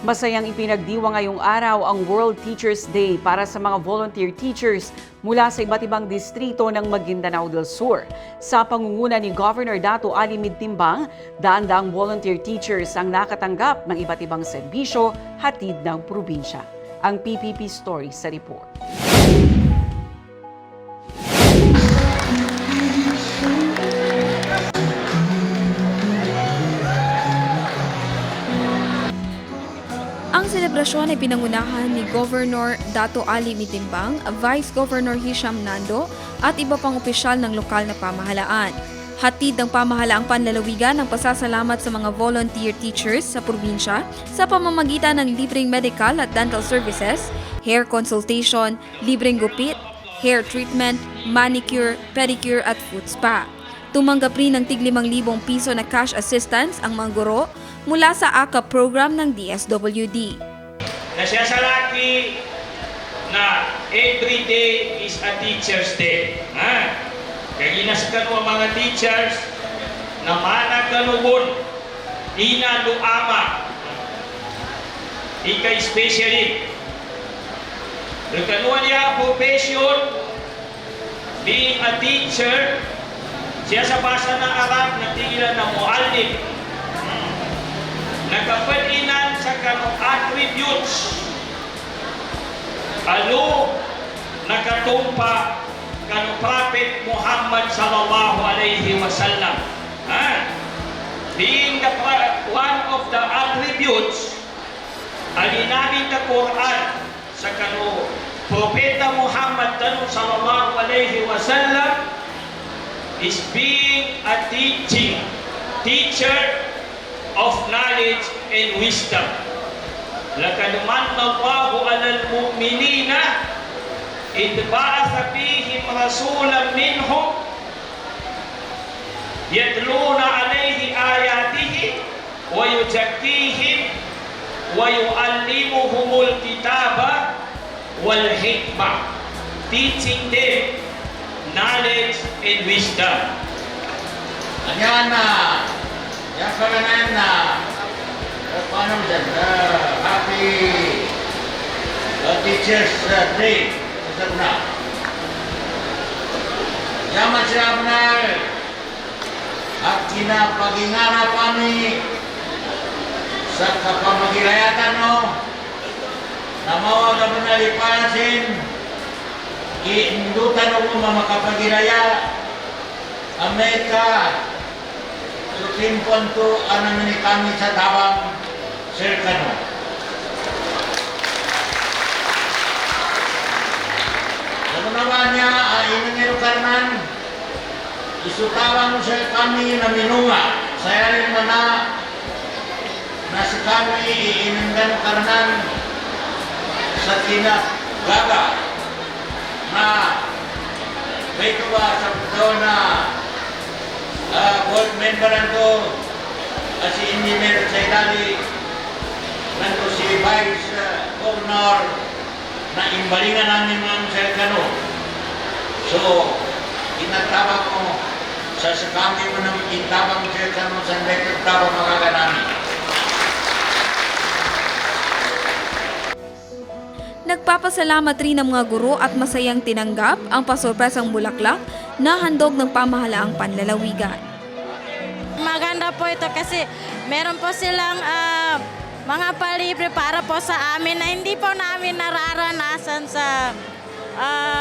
Masayang ipinagdiwa ngayong araw ang World Teachers Day para sa mga volunteer teachers mula sa iba't ibang distrito ng Maguindanao del Sur. Sa pangunguna ni Governor Dato Ali Midtimbang, daan-daang volunteer teachers ang nakatanggap ng iba't ibang serbisyo hatid ng probinsya. Ang PPP Story sa report. Ang selebrasyon ay pinangunahan ni Governor Dato Ali Mitimbang, Vice Governor Hisham Nando at iba pang opisyal ng lokal na pamahalaan. Hatid ng pamahalaang panlalawigan ang pasasalamat sa mga volunteer teachers sa probinsya sa pamamagitan ng libreng medical at dental services, hair consultation, libreng gupit, hair treatment, manicure, pedicure at foot spa. Tumanggap rin ng tig 5,000 piso na cash assistance ang mga guro mula sa AKA program ng DSWD. Na siya sa laki na every day is a teacher's day. Ha? Kaya ginaskan mo ang mga teachers na manag kanubon, ina luama, ika especially. Nagkanuan niya profession, being a teacher, siya sa basa ng Arab na tigilan na muallim. Nagkapalinan sa kanong attributes. Alo, nakatumpa kanong Prophet Muhammad sallallahu alaihi wasallam. Ha? Being the one of the attributes, alinawin the Quran sa kanong Propeta Muhammad tanong sallallahu alaihi wasallam is being a teaching teacher of knowledge and wisdom. لقد من الله على المؤمنين إذ بعث فيهم رسولا منهم يتلون عليه آياته ويزكيهم ويعلمهم الكتاب والحكمة teaching them knowledge and wisdom. Anyan na. Yan pala na yan na. Eh, paano mo dyan? Happy uh, Teacher's Day. Sa na. Yaman siya na. At kinapagingara pa ni sa kapamagirayatan no. Namawag mo na lipasin. Iindutan mo mamakapagiraya. Amerika, Sukimpon to ano ni kami sa tabang Sirkano. Ano naman niya, ay inangiro karnan, isutawan sa kami na minunga. Saya rin mo na, na si kami iinanggan karnan sa tinagaga na may tuwa sa puto na Ah, board member nanto ah, si Engineer Saidali nanto si Vice ah, Governor na imbalingan namin mga. So, inatawag ko sa sa kami mo ng intabang Serkano sa record magaganami. Nagpapasalamat rin ang mga guro at masayang tinanggap ang pasorpresang bulaklak na handog ng pamahalaang panlalawigan. Maganda po ito kasi meron po silang ah, mga palibre para po sa amin na hindi po namin nararanasan sa namin.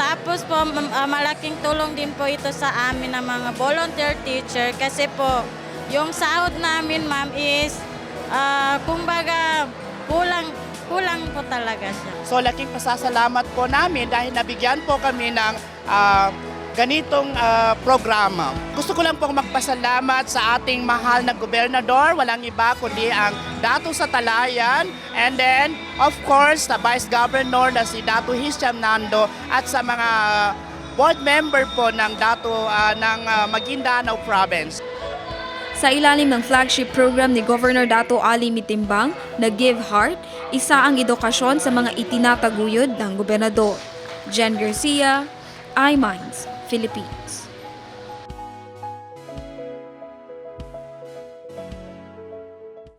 Tapos po ah, malaking tulong din po ito sa amin ng mga volunteer teacher kasi po yung sahod namin ma'am is ah, kumbaga kulang kulang po talaga siya. So laking pasasalamat po namin dahil nabigyan po kami ng ah, ganitong ah, programa. Gusto ko lang pong magpasalamat sa ating mahal na gobernador, walang iba kundi ang Dato sa Talayan, and then of course the Vice Governor na si Dato Hisham Nando at sa mga board member po ng Dato ah, ng ah, Maguindanao Province. Sa ilalim ng flagship program ni Governor Dato Ali Mitimbang na Give Heart, isa ang edukasyon sa mga itinataguyod ng gobernador. Jen Garcia, iMinds, Philippines.